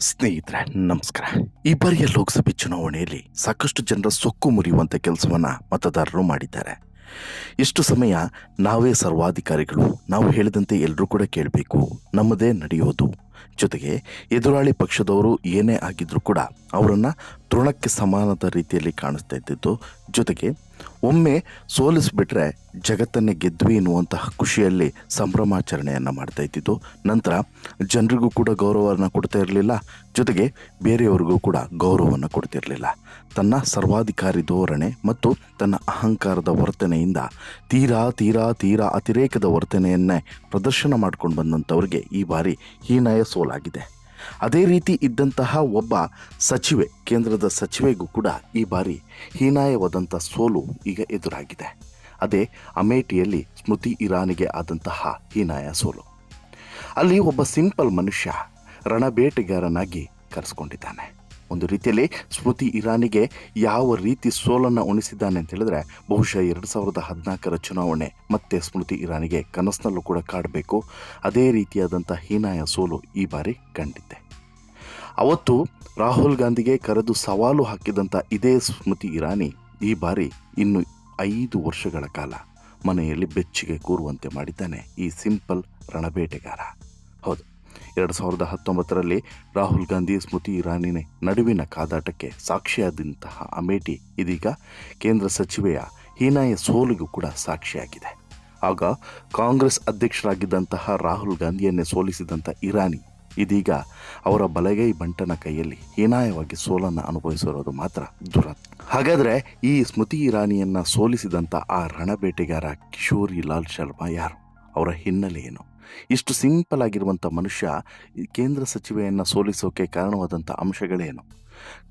ಸ್ನೇಹಿತರೆ, ನಮಸ್ಕಾರ. ಈ ಬಾರಿಯ ಲೋಕಸಭೆ ಚುನಾವಣೆಯಲ್ಲಿ ಸಾಕಷ್ಟು ಜನರ ಸೊಕ್ಕು ಮುರಿಯುವಂತ ಕೆಲಸವನ್ನ ಮತದಾರರು ಮಾಡಿದ್ದಾರೆ. ಎಷ್ಟು ಸಮಯ ನಾವೇ ಸರ್ವಾಧಿಕಾರಿಗಳು, ನಾವು ಹೇಳಿದಂತೆ ಎಲ್ಲರೂ ಕೂಡ ಕೇಳಬೇಕು, ನಮ್ಮದೇ ನಡೆಯೋದು. ಜೊತೆಗೆ ಎದುರಾಳಿ ಪಕ್ಷದವರು ಏನೇ ಆಗಿದ್ರೂ ಕೂಡ ಅವರನ್ನು ತೃಣಕ್ಕೆ ಸಮಾನದ ರೀತಿಯಲ್ಲಿ ಕಾಣಿಸ್ತಾ ಇದ್ದಿದ್ದು, ಜೊತೆಗೆ ಒಮ್ಮೆ ಸೋಲಿಸ್ಬಿಟ್ರೆ ಜಗತ್ತನ್ನೇ ಗೆದ್ವಿ ಎನ್ನುವಂತಹ ಖುಷಿಯಲ್ಲಿ ಸಂಭ್ರಮಾಚರಣೆಯನ್ನು ಮಾಡ್ತಾ ಇದ್ದಿದ್ದು. ನಂತರ ಜನರಿಗೂ ಕೂಡ ಗೌರವವನ್ನು ಕೊಡ್ತಾ ಇರಲಿಲ್ಲ. ಜೊತೆಗೆ ಬೇರೆಯವರಿಗೂ ಕೂಡ ಗೌರವವನ್ನು ಕೊಡ್ತಿರಲಿಲ್ಲ ತನ್ನ ಸರ್ವಾಧಿಕಾರಿ ಧೋರಣೆ ಮತ್ತು ತನ್ನ ಅಹಂಕಾರದ ವರ್ತನೆಯಿಂದ ತೀರಾ ತೀರಾ ತೀರಾ ಅತಿರೇಕದ ವರ್ತನೆಯನ್ನೇ ಪ್ರದರ್ಶನ ಮಾಡ್ಕೊಂಡು ಬಂದಂಥವ್ರಿಗೆ ಈ ಬಾರಿ ಹೀನಾಯ ಸೋಲಾಗಿದೆ. ಅದೇ ರೀತಿ ಇದ್ದಂತಹ ಒಬ್ಬ ಸಚಿವೆ, ಕೇಂದ್ರದ ಸಚಿವೆಗೂ ಕೂಡ ಈ ಬಾರಿ ಹೀನಾಯವಾದಂಥ ಸೋಲು ಈಗ ಎದುರಾಗಿದೆ. ಅದೇ ಅಮೇಠಿಯಲ್ಲಿ ಸ್ಮೃತಿ ಇರಾನಿಗೆ ಆದಂತಹ ಹೀನಾಯ ಸೋಲು. ಅಲ್ಲಿ ಒಬ್ಬ ಸಿಂಪಲ್ ಮನುಷ್ಯ ರಣಬೇಟೆಗಾರನಾಗಿ ಕರೆಸ್ಕೊಂಡಿದ್ದಾನೆ. ಒಂದು ರೀತಿಯಲ್ಲಿ ಸ್ಮೃತಿ ಇರಾನಿಗೆ ಯಾವ ರೀತಿ ಸೋಲನ್ನು ಉಣಿಸಿದ್ದಾನೆ ಅಂತ ಹೇಳಿದ್ರೆ, ಬಹುಶಃ ಎರಡು ಸಾವಿರದ ಹದಿನಾಲ್ಕರ ಚುನಾವಣೆ ಮತ್ತೆ ಸ್ಮೃತಿ ಇರಾನಿಗೆ ಕನಸಿನಲ್ಲೂ ಕೂಡ ಕಾಡಬೇಕು. ಅದೇ ರೀತಿಯಾದಂಥ ಹೀನಾಯ ಸೋಲು ಈ ಬಾರಿ ಕಂಡಿದ್ದೆ. ಅವತ್ತು ರಾಹುಲ್ ಗಾಂಧಿಗೆ ಕರೆದು ಸವಾಲು ಹಾಕಿದಂಥ ಇದೇ ಸ್ಮೃತಿ ಇರಾನಿ ಈ ಬಾರಿ ಇನ್ನು ಐದು ವರ್ಷಗಳ ಕಾಲ ಮನೆಯಲ್ಲಿ ಬೆಚ್ಚಿಗೆ ಕೂರುವಂತೆ ಮಾಡಿದ್ದಾನೆ ಈ ಸಿಂಪಲ್ ರಣಬೇಟೆಗಾರ. ಹೌದು. ಎರಡು ಸಾವಿರದ ಹತ್ತೊಂಬತ್ತರಲ್ಲಿ ರಾಹುಲ್ ಗಾಂಧಿ ಸ್ಮೃತಿ ಇರಾನಿ ನಡುವಿನ ಕಾದಾಟಕ್ಕೆ ಸಾಕ್ಷಿಯಾದಂತಹ ಅಮೇಠಿ ಇದೀಗ ಕೇಂದ್ರ ಸಚಿವೆಯ ಹೀನಾಯ ಸೋಲಿಗೂ ಕೂಡ ಸಾಕ್ಷಿಯಾಗಿದೆ. ಆಗ ಕಾಂಗ್ರೆಸ್ ಅಧ್ಯಕ್ಷರಾಗಿದ್ದಂತಹ ರಾಹುಲ್ ಗಾಂಧಿಯನ್ನೇ ಸೋಲಿಸಿದಂಥ ಇರಾನಿ ಇದೀಗ ಅವರ ಬಲಗೈ ಬಂಟನ ಕೈಯಲ್ಲಿ ಹೀನಾಯವಾಗಿ ಸೋಲನ್ನು ಅನುಭವಿಸಿರೋದು ಮಾತ್ರ ದುರಂತ ಹಾಗಾದರೆ ಈ ಸ್ಮೃತಿ ಇರಾನಿಯನ್ನ ಸೋಲಿಸಿದಂಥ ಆ ರಣಬೇಟೆಗಾರ ಕಿಶೋರಿ ಲಾಲ್ ಶರ್ಮಾ ಯಾರು? ಅವರ ಹಿನ್ನೆಲೆ ಏನು? ಇಷ್ಟು ಸಿಂಪಲ್ ಆಗಿರುವಂಥ ಮನುಷ್ಯ ಕೇಂದ್ರ ಸಚಿವೆಯನ್ನು ಸೋಲಿಸೋಕೆ ಕಾರಣವಾದಂಥ ಅಂಶಗಳೇನು?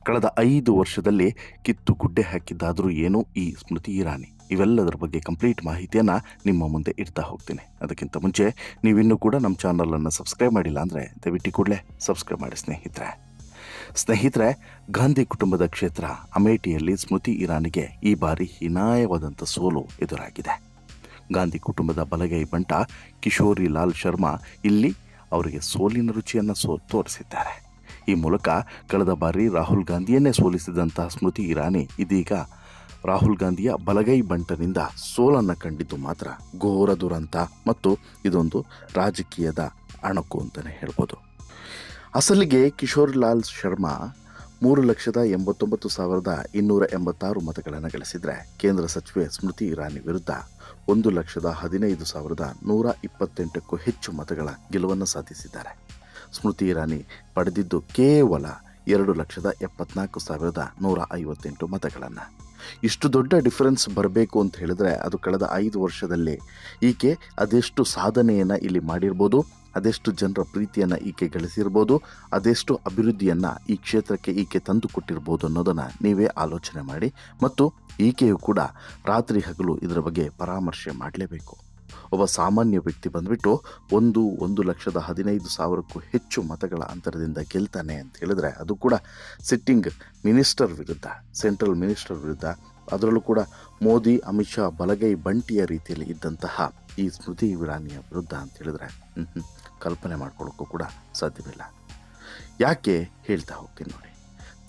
ಕಳೆದ ಐದು ವರ್ಷದಲ್ಲಿ ಕಿತ್ತು ಗುಡ್ಡೆ ಹಾಕಿದ್ದಾದರೂ ಏನು ಈ ಸ್ಮೃತಿ ಇರಾನಿ? ಇವೆಲ್ಲದರ ಬಗ್ಗೆ ಕಂಪ್ಲೀಟ್ ಮಾಹಿತಿಯನ್ನು ನಿಮ್ಮ ಮುಂದೆ ಇಡ್ತಾ ಹೋಗ್ತೀನಿ. ಅದಕ್ಕಿಂತ ಮುಂಚೆ ನೀವಿನ್ನೂ ಕೂಡ ನಮ್ಮ ಚಾನಲನ್ನು ಸಬ್ಸ್ಕ್ರೈಬ್ ಮಾಡಿಲ್ಲ ಅಂದರೆ ದಯವಿಟ್ಟು ಕೂಡಲೇ ಸಬ್ಸ್ಕ್ರೈಬ್ ಮಾಡಿ ಸ್ನೇಹಿತರೆ. ಸ್ನೇಹಿತರೆ, ಗಾಂಧಿ ಕುಟುಂಬದ ಕ್ಷೇತ್ರ ಅಮೇಠಿಯಲ್ಲಿ ಸ್ಮೃತಿ ಇರಾನಿಗೆ ಈ ಬಾರಿ ಹೀನಾಯವಾದಂಥ ಸೋಲು ಎದುರಾಗಿದೆ. ಗಾಂಧಿ ಕುಟುಂಬದ ಬಲಗೈ ಬಂಟ ಕಿಶೋರಿ ಲಾಲ್ ಶರ್ಮಾ ಇಲ್ಲಿ ಅವರಿಗೆ ಸೋಲಿನ ರುಚಿಯನ್ನು ಸೋ ತೋರಿಸಿದ್ದಾರೆ. ಈ ಮೂಲಕ ಕಳೆದ ಬಾರಿ ರಾಹುಲ್ ಗಾಂಧಿಯನ್ನೇ ಸೋಲಿಸಿದಂತಹ ಸ್ಮೃತಿ ಇರಾನಿ ಇದೀಗ ರಾಹುಲ್ ಗಾಂಧಿಯ ಬಲಗೈ ಬಂಟನಿಂದ ಸೋಲನ್ನು ಕಂಡಿದ್ದು ಮಾತ್ರ ಘೋರ ದುರಂತ ಮತ್ತು ಇದೊಂದು ರಾಜಕೀಯದ ಅಣಕು ಅಂತಲೇ ಹೇಳ್ಬೋದು. ಅಸಲಿಗೆ ಕಿಶೋರ್ ಲಾಲ್ ಶರ್ಮಾ ಮೂರು ಲಕ್ಷದ ಎಂಬತ್ತೊಂಬತ್ತು ಸಾವಿರದ ಇನ್ನೂರ ಎಂಬತ್ತಾರು ಮತಗಳನ್ನು ಗಳಿಸಿದರೆ ಕೇಂದ್ರ ಸಚಿವೆ ಸ್ಮೃತಿ ಇರಾನಿ ವಿರುದ್ಧ ಒಂದು ಲಕ್ಷದ ಹದಿನೈದು ಸಾವಿರದ ನೂರ ಇಪ್ಪತ್ತೆಂಟಕ್ಕೂ ಹೆಚ್ಚು ಮತಗಳ ಗೆಲುವನ್ನು ಸಾಧಿಸಿದ್ದಾರೆ. ಸ್ಮೃತಿ ಇರಾನಿ ಪಡೆದಿದ್ದು ಕೇವಲ ಎರಡು ಲಕ್ಷದ ಎಪ್ಪತ್ನಾಲ್ಕು ಸಾವಿರದ ನೂರ ಐವತ್ತೆಂಟು ಮತಗಳನ್ನು. ಇಷ್ಟು ದೊಡ್ಡ ಡಿಫರೆನ್ಸ್ ಬರಬೇಕು ಅಂತ ಹೇಳಿದ್ರೆ ಅದು ಕಳೆದ ಐದು ವರ್ಷದಲ್ಲಿ ಈಕೆ ಅದೆಷ್ಟು ಸಾಧನೆಯನ್ನು ಇಲ್ಲಿ ಮಾಡಿರ್ಬೋದು? ಅದೆಷ್ಟು ಜನರ ಪ್ರೀತಿಯನ್ನು ಈಕೆ ಗಳಿಸಿರ್ಬೋದು, ಅದೆಷ್ಟು ಅಭಿವೃದ್ಧಿಯನ್ನು ಈ ಕ್ಷೇತ್ರಕ್ಕೆ ಈಕೆ ತಂದು ಕೊಟ್ಟಿರ್ಬೋದು ಅನ್ನೋದನ್ನು ನೀವೇ ಆಲೋಚನೆ ಮಾಡಿ ಮತ್ತು ಈಕೆಯು ಕೂಡ ರಾತ್ರಿ ಹಗಲು ಇದರ ಬಗ್ಗೆ ಪರಾಮರ್ಶೆ ಮಾಡಲೇಬೇಕು. ಒಬ್ಬ ಸಾಮಾನ್ಯ ವ್ಯಕ್ತಿ ಬಂದ್ಬಿಟ್ಟು ಒಂದು ಒಂದು ಲಕ್ಷದ ಹದಿನೈದು ಸಾವಿರಕ್ಕೂ ಹೆಚ್ಚು ಮತಗಳ ಅಂತರದಿಂದ ಗೆಲ್ತಾನೆ ಅಂತ ಹೇಳಿದ್ರೆ ಅದು ಕೂಡ ಸಿಟ್ಟಿಂಗ್ ಮಿನಿಸ್ಟರ್ ವಿರುದ್ಧ, ಸೆಂಟ್ರಲ್ ಮಿನಿಸ್ಟರ್ ವಿರುದ್ಧ, ಅದರಲ್ಲೂ ಕೂಡ ಮೋದಿ, ಅಮಿತ್ ಶಾ ಬಲಗೈ ಬಂಟಿಯ ರೀತಿಯಲ್ಲಿ ಇದ್ದಂತಹ ಈ ಸ್ಮೃತಿ ವಿರಾನಿಯ ವಿರುದ್ಧ ಅಂತ ಹೇಳಿದ್ರೆ. ಕಲ್ಪನೆ ಮಾಡ್ಕೊಳ್ಳೋಕ್ಕೂ ಕೂಡ ಸಾಧ್ಯವಿಲ್ಲ. ಯಾಕೆ ಹೇಳ್ತಾ ಹೋಗ್ತೀನಿ ನೋಡಿ.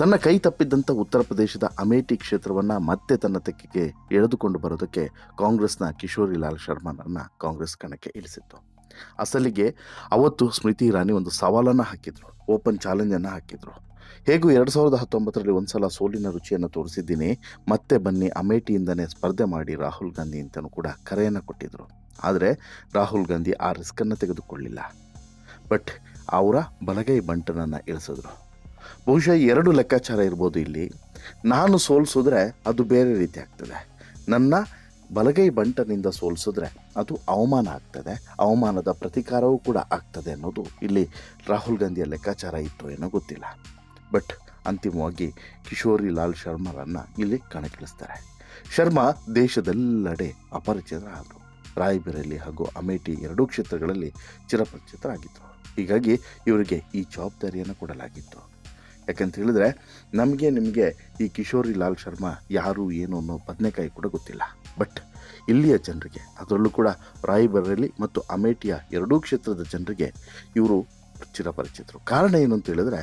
ತನ್ನ ಕೈ ತಪ್ಪಿದ್ದಂಥ ಉತ್ತರ ಪ್ರದೇಶದ ಅಮೇಠಿ ಕ್ಷೇತ್ರವನ್ನು ಮತ್ತೆ ತನ್ನ ತೆಕ್ಕಿಗೆ ಎಳೆದುಕೊಂಡು ಬರೋದಕ್ಕೆ ಕಾಂಗ್ರೆಸ್ನ ಕಿಶೋರಿ ಲಾಲ್ ಶರ್ಮಾನನ್ನು ಕಾಂಗ್ರೆಸ್ ಕಣಕ್ಕೆ ಇಳಿಸಿತ್ತು. ಅಸಲಿಗೆ ಅವತ್ತು ಸ್ಮೃತಿ ಇರಾನಿ ಒಂದು ಸವಾಲನ್ನು ಹಾಕಿದ್ರು, ಓಪನ್ ಚಾಲೆಂಜನ್ನು ಹಾಕಿದ್ರು. ಹೇಗೂ ಎರಡು ಸಾವಿರದ ಹತ್ತೊಂಬತ್ತರಲ್ಲಿ ಒಂದು ಸಲ ಸೋಲಿನ ರುಚಿಯನ್ನು ತೋರಿಸಿದ್ದೀನಿ, ಮತ್ತೆ ಬನ್ನಿ ಅಮೇಠಿಯಿಂದನೇ ಸ್ಪರ್ಧೆ ಮಾಡಿ ರಾಹುಲ್ ಗಾಂಧಿ ಅಂತಲೂ ಕೂಡ ಕರೆಯನ್ನು ಕೊಟ್ಟಿದ್ದರು ಆದರೆ ರಾಹುಲ್ ಗಾಂಧಿ ಆ ರಿಸ್ಕನ್ನು ತೆಗೆದುಕೊಳ್ಳಿಲ್ಲ. ಬಟ್ ಅವರ ಬಲಗೈ ಬಂಟನನ್ನು ಇಳಿಸಿದ್ರು. ಬಹುಶಃ ಎರಡು ಲೆಕ್ಕಾಚಾರ ಇರ್ಬೋದು ಇಲ್ಲಿ. ನಾನು ಸೋಲಿಸಿದ್ರೆ ಅದು ಬೇರೆ ರೀತಿ ಆಗ್ತದೆ. ನನ್ನ ಬಲಗೈ ಬಂಟನಿಂದ ಸೋಲಿಸಿದ್ರೆ ಅದು ಅವಮಾನ ಆಗ್ತದೆ. ಅವಮಾನದ ಪ್ರತಿಕಾರವೂ ಕೂಡ ಆಗ್ತದೆ ಅನ್ನೋದು ಇಲ್ಲಿ ರಾಹುಲ್ ಗಾಂಧಿಯ ಲೆಕ್ಕಾಚಾರ ಇತ್ತು ಏನೋ ಗೊತ್ತಿಲ್ಲ. ಬಟ್ ಅಂತಿಮವಾಗಿ ಕಿಶೋರಿ ಲಾಲ್ ಶರ್ಮರನ್ನು ಇಲ್ಲಿ ಕಣಕ್ಕಿಳಿಸ್ತಾರೆ. ಶರ್ಮಾ ದೇಶದೆಲ್ಲೆಡೆ ಅಪರಿಚಿತರಾದರು. ರಾಯಬರೇಲಿ ಹಾಗೂ ಅಮೇಠಿ ಎರಡೂ ಕ್ಷೇತ್ರಗಳಲ್ಲಿ ಚಿರಪರಿಚಿತರಾಗಿದ್ದರು ಹೀಗಾಗಿ ಇವರಿಗೆ ಈ ಜವಾಬ್ದಾರಿಯನ್ನು ಕೊಡಲಾಗಿತ್ತು. ಯಾಕಂತ ಹೇಳಿದ್ರೆ, ನಮಗೆ ನಿಮಗೆ ಈ ಕಿಶೋರಿ ಲಾಲ್ ಶರ್ಮಾ ಯಾರು, ಏನು ಅನ್ನೋ ಬದನೆಕಾಯಿ ಕೂಡ ಗೊತ್ತಿಲ್ಲ. ಬಟ್ ಇಲ್ಲಿಯ ಜನರಿಗೆ, ಅದರಲ್ಲೂ ಕೂಡ ರಾಯ್ಬರೇಲಿ ಮತ್ತು ಅಮೇಠಿಯ ಎರಡೂ ಕ್ಷೇತ್ರದ ಜನರಿಗೆ ಇವರು ಚಿರಪರಿಚಿತರು ಕಾರಣ ಏನು ಅಂತ ಹೇಳಿದ್ರೆ,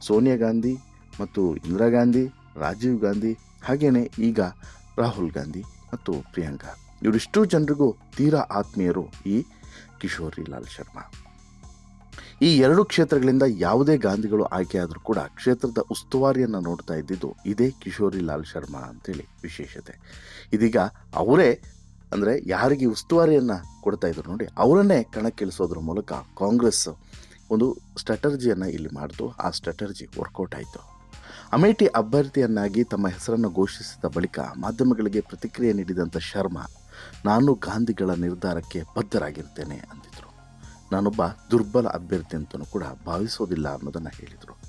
ಸೋನಿಯಾ ಗಾಂಧಿ ಮತ್ತು ಇಂದಿರಾ ಗಾಂಧಿ, ರಾಜೀವ್ ಗಾಂಧಿ, ಹಾಗೇನೆ ಈಗ ರಾಹುಲ್ ಗಾಂಧಿ ಮತ್ತು ಪ್ರಿಯಾಂಕಾ. ಇವರಿಷ್ಟು ಜನರಿಗೂ ತೀರಾ ಆತ್ಮೀಯರು ಈ ಕಿಶೋರಿ ಲಾಲ್ ಶರ್ಮಾ. ಈ ಎರಡು ಕ್ಷೇತ್ರಗಳಿಂದ ಯಾವುದೇ ಗಾಂಧಿಗಳು ಆಯ್ಕೆಯಾದರೂ ಕೂಡ ಕ್ಷೇತ್ರದ ಉಸ್ತುವಾರಿಯನ್ನು ನೋಡ್ತಾ ಇದ್ದಿದ್ದು ಇದೇ ಕಿಶೋರಿ ಲಾಲ್ ಶರ್ಮಾ ಅಂತೇಳಿ ವಿಶೇಷತೆ. ಇದೀಗ ಅವರೇ ಅಂದರೆ ಯಾರಿಗೆ ಉಸ್ತುವಾರಿಯನ್ನು ಕೊಡ್ತಾ ಇದ್ರು ನೋಡಿ, ಅವರನ್ನೇ ಕಣಕ್ಕಿಳಿಸೋದ್ರ ಮೂಲಕ ಕಾಂಗ್ರೆಸ್ ಒಂದು ಸ್ಟ್ರಾಟರ್ಜಿಯನ್ನು ಇಲ್ಲಿ ಮಾಡಿತು ಆ ಸ್ಟ್ರಾಟರ್ಜಿ ವರ್ಕೌಟ್ ಆಯಿತು. ಅಮೇಠಿ ಅಭ್ಯರ್ಥಿಯನ್ನಾಗಿ ತಮ್ಮ ಹೆಸರನ್ನು ಘೋಷಿಸಿದ ಬಳಿಕ ಮಾಧ್ಯಮಗಳಿಗೆ ಪ್ರತಿಕ್ರಿಯೆ ನೀಡಿದಂಥ ಶರ್ಮಾ, ನಾನು ಗಾಂಧಿಗಳ ನಿರ್ಧಾರಕ್ಕೆ ಬದ್ಧರಾಗಿರ್ತೇನೆ ಅಂದಿದ್ರು ನಾನೊಬ್ಬ ದುರ್ಬಲ ಅಭ್ಯರ್ಥಿ ಅಂತಲೂ ಕೂಡ ಭಾವಿಸೋದಿಲ್ಲ ಅನ್ನೋದನ್ನು ಹೇಳಿದರು.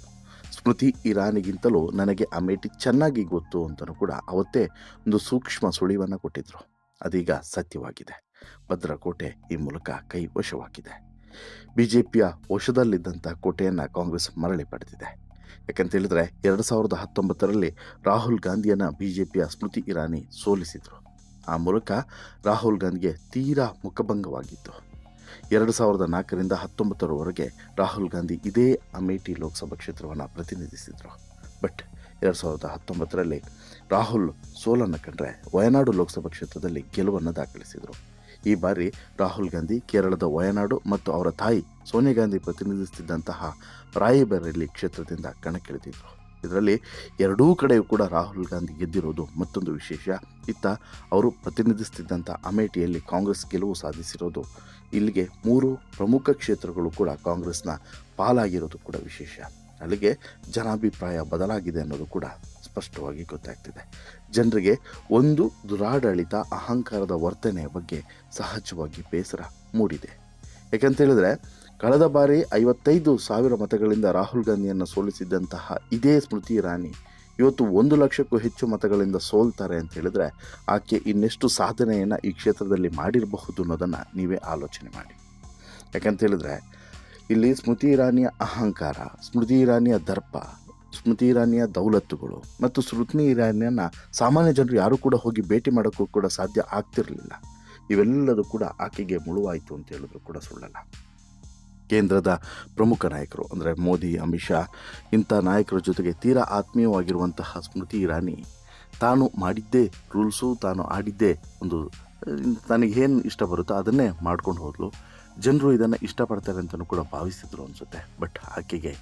ಸ್ಮೃತಿ ಇರಾನಿಗಿಂತಲೂ ನನಗೆ ಅಮೇಠಿ ಚೆನ್ನಾಗಿ ಗೊತ್ತು ಅಂತಲೂ ಕೂಡ ಅವತ್ತೇ ಒಂದು ಸೂಕ್ಷ್ಮ ಸುಳಿವನ್ನು ಕೊಟ್ಟಿದ್ದರು ಅದೀಗ ಸತ್ಯವಾಗಿದೆ. ಭದ್ರಕೋಟೆ ಈ ಮೂಲಕ ಕೈ ವಶವಾಗಿದೆ. ಬಿ ಜೆ ಪಿಯ ವಶದಲ್ಲಿದ್ದಂಥ ಕೋಟೆಯನ್ನು ಕಾಂಗ್ರೆಸ್ ಮರಳಿ ಪಡೆದಿದೆ. ಯಾಕಂತ ಹೇಳಿದ್ರೆ ಎರಡು ಸಾವಿರದ ಹತ್ತೊಂಬತ್ತರಲ್ಲಿ ರಾಹುಲ್ ಗಾಂಧಿಯನ್ನು ಬಿ ಜೆ ಪಿಯ ಸ್ಮೃತಿ ಇರಾನಿ ಸೋಲಿಸಿದರು. ಆ ಮೂಲಕ ರಾಹುಲ್ ಗಾಂಧಿಗೆ ತೀರಾ ಮುಖಭಂಗವಾಗಿತ್ತು. ಎರಡು ಸಾವಿರದ ನಾಲ್ಕರಿಂದ ಹತ್ತೊಂಬತ್ತರವರೆಗೆ ರಾಹುಲ್ ಗಾಂಧಿ ಇದೇ ಅಮೇಠಿ ಲೋಕಸಭಾ ಕ್ಷೇತ್ರವನ್ನು ಪ್ರತಿನಿಧಿಸಿದರು. ಬಟ್ ಎರಡು ಸಾವಿರದ ಹತ್ತೊಂಬತ್ತರಲ್ಲಿ ರಾಹುಲ್ ಸೋಲನ್ನು ಕಂಡ್ರೆ ವಯನಾಡು ಲೋಕಸಭಾ ಕ್ಷೇತ್ರದಲ್ಲಿ ಗೆಲುವನ್ನು ದಾಖಲಿಸಿದರು. ಈ ಬಾರಿ ರಾಹುಲ್ ಗಾಂಧಿ ಕೇರಳದ ವಯನಾಡು ಮತ್ತು ಅವರ ತಾಯಿ ಸೋನಿಯಾ ಗಾಂಧಿ ಪ್ರತಿನಿಧಿಸುತ್ತಿದ್ದಂತಹ ರಾಯಬರೇಲಿ ಕ್ಷೇತ್ರದಿಂದ ಕಣಕ್ಕಿಳಿದಿದ್ದರು ಇದರಲ್ಲಿ ಎರಡೂ ಕಡೆಯೂ ಕೂಡ ರಾಹುಲ್ ಗಾಂಧಿ ಗೆದ್ದಿರೋದು ಮತ್ತೊಂದು ವಿಶೇಷ. ಇತ್ತ ಅವರು ಪ್ರತಿನಿಧಿಸುತ್ತಿದ್ದಂಥ ಅಮೇಠಿಯಲ್ಲಿ ಕಾಂಗ್ರೆಸ್ ಗೆಲುವು ಸಾಧಿಸಿರೋದು. ಇಲ್ಲಿಗೆ ಮೂರು ಪ್ರಮುಖ ಕ್ಷೇತ್ರಗಳು ಕೂಡ ಕಾಂಗ್ರೆಸ್ನ ಪಾಲಾಗಿರೋದು ಕೂಡ ವಿಶೇಷ. ಅಲ್ಲಿಗೆ ಜನಾಭಿಪ್ರಾಯ ಬದಲಾಗಿದೆ ಅನ್ನೋದು ಕೂಡ ಸ್ಪಷ್ಟವಾಗಿ ಗೊತ್ತಾಗ್ತಿದೆ. ಜನರಿಗೆ ಒಂದು ದುರಾಡಳಿತ ಅಹಂಕಾರದ ವರ್ತನೆಯ ಬಗ್ಗೆ ಸಹಜವಾಗಿ ಬೇಸರ ಮೂಡಿದೆ. ಯಾಕಂತ ಹೇಳಿದ್ರೆ ಕಳೆದ ಬಾರಿ ಐವತ್ತೈದು ಸಾವಿರ ಮತಗಳಿಂದ ರಾಹುಲ್ ಗಾಂಧಿಯನ್ನು ಸೋಲಿಸಿದ್ದಂತಹ ಇದೇ ಸ್ಮೃತಿ ಇರಾನಿ ಇವತ್ತು ಒಂದು ಲಕ್ಷಕ್ಕೂ ಹೆಚ್ಚು ಮತಗಳಿಂದ ಸೋಲ್ತಾರೆ ಅಂತ ಹೇಳಿದ್ರೆ ಆಕೆ ಇನ್ನೆಷ್ಟು ಸಾಧನೆಯನ್ನು ಈ ಕ್ಷೇತ್ರದಲ್ಲಿ ಮಾಡಿರಬಹುದು ಅನ್ನೋದನ್ನು ನೀವೇ ಆಲೋಚನೆ ಮಾಡಿ. ಯಾಕಂತ ಹೇಳಿದ್ರೆ ಇಲ್ಲಿ ಸ್ಮೃತಿ ಇರಾನಿಯ ಅಹಂಕಾರ, ಸ್ಮೃತಿ ಇರಾನಿಯ ದರ್ಪ, ಸ್ಮೃತಿ ಇರಾನಿಯ ದೌಲತ್ತುಗಳು ಮತ್ತು ಸ್ಮೃತಿ ಇರಾನಿಯನ್ನು ಸಾಮಾನ್ಯ ಜನರು ಯಾರೂ ಕೂಡ ಹೋಗಿ ಭೇಟಿ ಮಾಡೋಕ್ಕೂ ಕೂಡ ಸಾಧ್ಯ ಆಗ್ತಿರಲಿಲ್ಲ. ಇವೆಲ್ಲದೂ ಕೂಡ ಆಕೆಗೆ ಮುಳುವಾಯಿತು ಅಂತ ಹೇಳಿದ್ರು ಕೂಡ ಸುಳ್ಳಲ್ಲ. ಕೇಂದ್ರದ ಪ್ರಮುಖ ನಾಯಕರು, ಅಂದರೆ ಮೋದಿ, ಅಮಿತ್ ಶಾ, ಇಂಥ ನಾಯಕರ ಜೊತೆಗೆ ತೀರಾ ಆತ್ಮೀಯವಾಗಿರುವಂತಹ ಸ್ಮೃತಿ ಇರಾನಿ, ತಾನು ಮಾಡಿದ್ದೇ ರೂಲ್ಸು, ತಾನು ಆಡಿದ್ದೇ ಒಂದು ತನಗೇನು ಇಷ್ಟ ಬರುತ್ತೋ ಅದನ್ನೇ ಮಾಡ್ಕೊಂಡು ಹೋದಲು. ಜನರು ಇದನ್ನು ಇಷ್ಟಪಡ್ತಾರೆ ಅಂತಲೂ ಕೂಡ ಭಾವಿಸಿದ್ರು ಅನಿಸುತ್ತೆ. ಬಟ್ ಆಕೆಗೆ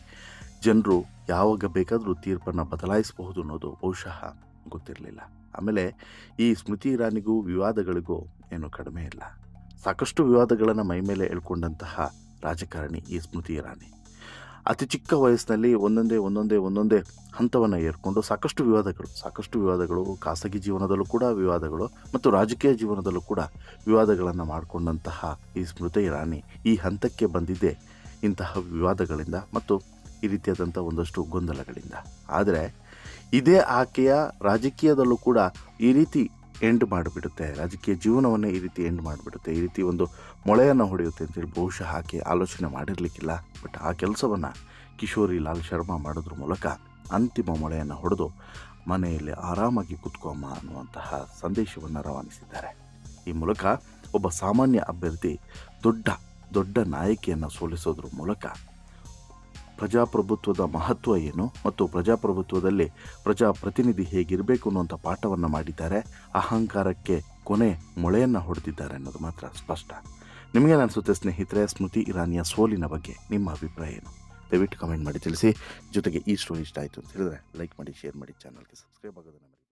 ಜನರು ಯಾವಾಗ ಬೇಕಾದರೂ ತೀರ್ಪನ್ನು ಬದಲಾಯಿಸಬಹುದು ಅನ್ನೋದು ಬಹುಶಃ ಗೊತ್ತಿರಲಿಲ್ಲ. ಆಮೇಲೆ ಈ ಸ್ಮೃತಿ ಇರಾನಿಗೂ ವಿವಾದಗಳಿಗೂ ಏನು ಕಡಿಮೆ ಇಲ್ಲ. ಸಾಕಷ್ಟು ವಿವಾದಗಳನ್ನು ಮೈಮೇಲೆ ಎಳ್ಕೊಂಡಂತಹ ರಾಜಕಾರಣಿ ಈ ಸ್ಮೃತಿ ಇರಾನಿ. ಅತಿ ಚಿಕ್ಕ ವಯಸ್ಸಿನಲ್ಲಿ ಒಂದೊಂದೇ ಒಂದೊಂದೇ ಒಂದೊಂದೇ ಹಂತವನ್ನು ಏರ್ಕೊಂಡು ಸಾಕಷ್ಟು ವಿವಾದಗಳು ಸಾಕಷ್ಟು ವಿವಾದಗಳು, ಖಾಸಗಿ ಜೀವನದಲ್ಲೂ ಕೂಡ ವಿವಾದಗಳು ಮತ್ತು ರಾಜಕೀಯ ಜೀವನದಲ್ಲೂ ಕೂಡ ವಿವಾದಗಳನ್ನು ಮಾಡಿಕೊಂಡಂತಹ ಈ ಸ್ಮೃತಿ ಇರಾನಿ ಈ ಹಂತಕ್ಕೆ ಬಂದಿದೆ ಇಂತಹ ವಿವಾದಗಳಿಂದ ಮತ್ತು ಈ ರೀತಿಯಾದಂಥ ಒಂದಷ್ಟು ಗೊಂದಲಗಳಿಂದ. ಆದರೆ ಇದೇ ಆಕೆಯ ರಾಜಕೀಯದಲ್ಲೂ ಕೂಡ ಈ ರೀತಿ ಎಂಡ್ ಮಾಡಿಬಿಡುತ್ತೆ. ರಾಜಕೀಯ ಜೀವನವನ್ನೇ ಈ ರೀತಿ ಎಂಡ್ ಮಾಡಿಬಿಡುತ್ತೆ. ಈ ರೀತಿ ಒಂದು ಮೊಳೆಯನ್ನು ಹೊಡೆಯುತ್ತೆ ಅಂತೇಳಿ ಬಹುಶಃ ಹಾಕಿ ಆಲೋಚನೆ ಮಾಡಿರಲಿಕ್ಕಿಲ್ಲ. ಬಟ್ ಆ ಕೆಲಸವನ್ನು ಕಿಶೋರಿ ಲಾಲ್ ಶರ್ಮಾ ಮಾಡೋದ್ರ ಮೂಲಕ ಅಂತಿಮ ಮೊಳೆಯನ್ನು ಹೊಡೆದು ಮನೆಯಲ್ಲಿ ಆರಾಮಾಗಿ ಕುತ್ಕೊಮ್ಮ ಅನ್ನುವಂತಹ ಸಂದೇಶವನ್ನು ರವಾನಿಸಿದ್ದಾರೆ. ಈ ಮೂಲಕ ಒಬ್ಬ ಸಾಮಾನ್ಯ ಅಭ್ಯರ್ಥಿ ದೊಡ್ಡ ದೊಡ್ಡ ನಾಯಕಿಯನ್ನು ಸೋಲಿಸೋದ್ರ ಮೂಲಕ ಪ್ರಜಾಪ್ರಭುತ್ವದ ಮಹತ್ವ ಏನು ಮತ್ತು ಪ್ರಜಾಪ್ರಭುತ್ವದಲ್ಲಿ ಪ್ರಜಾಪ್ರತಿನಿಧಿ ಹೇಗಿರಬೇಕು ಅನ್ನುವಂಥ ಪಾಠವನ್ನು ಮಾಡಿದ್ದಾರೆ. ಅಹಂಕಾರಕ್ಕೆ ಕೊನೆ ಮೊಳೆಯನ್ನು ಹೊಡೆದಿದ್ದಾರೆ ಅನ್ನೋದು ಮಾತ್ರ ಸ್ಪಷ್ಟ. ನಿಮಗೆ ಅನಿಸುತ್ತೆ ಸ್ನೇಹಿತರೆ, ಸ್ಮೃತಿ ಇರಾನಿಯ ಸೋಲಿನ ಬಗ್ಗೆ ನಿಮ್ಮ ಅಭಿಪ್ರಾಯ ಏನು? ದಯವಿಟ್ಟು ಕಮೆಂಟ್ ಮಾಡಿ ತಿಳಿಸಿ. ಜೊತೆಗೆ ಈ ಸ್ಟೋರಿ ಇಷ್ಟ ಆಯಿತು ಅಂತ ಹೇಳಿದ್ರೆ ಲೈಕ್ ಮಾಡಿ ಶೇರ್ ಮಾಡಿ ಚಾನಲ್ಗೆ ಸಬ್ಸ್ಕ್ರೈಬ್ ಆಗೋದನ್ನು.